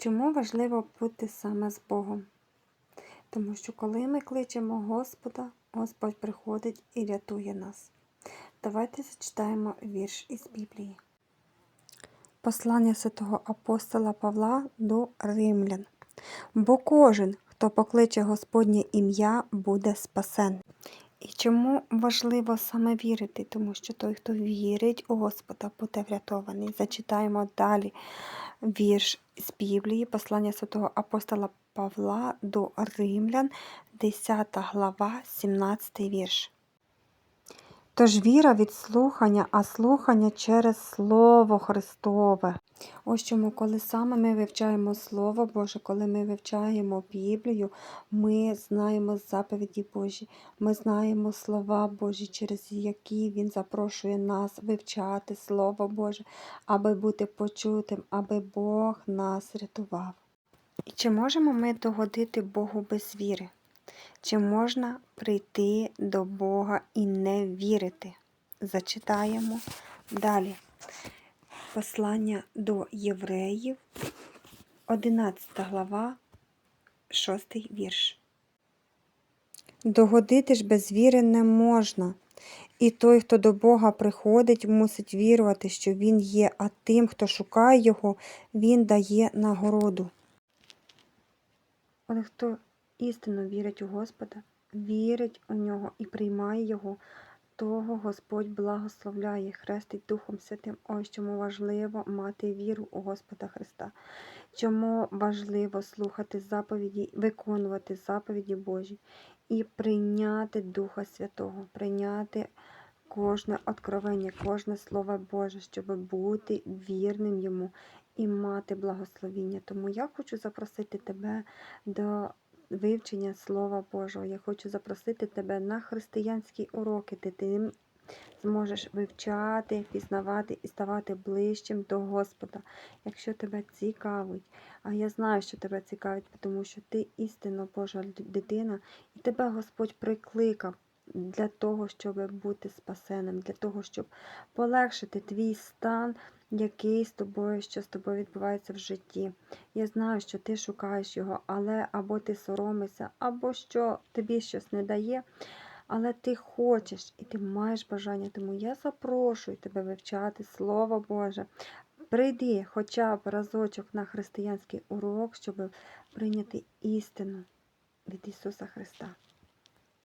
Чому важливо бути саме з Богом? Тому що коли ми кличемо Господа, Господь приходить і рятує нас. Давайте зачитаємо вірш із Біблії. Послання святого апостола Павла до римлян. Бо кожен, хто покличе Господнє ім'я, буде спасен. І чому важливо саме вірити? Тому що той, хто вірить у Господа, буде врятований. Зачитаємо далі вірш з Біблії, послання святого апостола Павла до Римлян, 10 глава, 17 вірш. Тож віра від слухання, а слухання через Слово Христове. Ось чому, коли саме ми вивчаємо Слово Боже, коли ми вивчаємо Біблію, ми знаємо заповіді Божі, ми знаємо слова Божі, через які Він запрошує нас вивчати Слово Боже, аби бути почутим, аби Бог нас рятував. І чи можемо ми догодити Богу без віри? Чи можна прийти до Бога і не вірити? Зачитаємо далі. Послання до євреїв, 11 глава, 6 вірш. Догодити ж без віри не можна. І той, хто до Бога приходить, мусить вірувати, що Він є, а тим, хто шукає Його, Він дає нагороду. Але хто істинно вірить у Господа, вірить у нього і приймає Його, того Господь благословляє, хрестить Духом Святим. Ось чому важливо мати віру у Господа Христа. Чому важливо слухати заповіді, виконувати заповіді Божі і прийняти Духа Святого, прийняти кожне откровення, кожне Слово Боже, щоб бути вірним йому і мати благословіння. Тому я хочу запросити тебе до вивчення Слова Божого. Я хочу запросити тебе на християнські уроки, де ти зможеш вивчати, пізнавати і ставати ближчим до Господа, якщо тебе цікавить. А я знаю, що тебе цікавить, тому що ти істинно Божа дитина, і тебе Господь прикликав. Для того, щоб бути спасеним, для того, щоб полегшити твій стан, який з тобою, що з тобою відбувається в житті. Я знаю, що ти шукаєш його, але або ти соромишся, або що тобі щось не дає. Але ти хочеш і ти маєш бажання, тому я запрошую тебе вивчати Слово Боже. Прийди хоча б разочок на християнський урок, щоб прийняти істину від Ісуса Христа.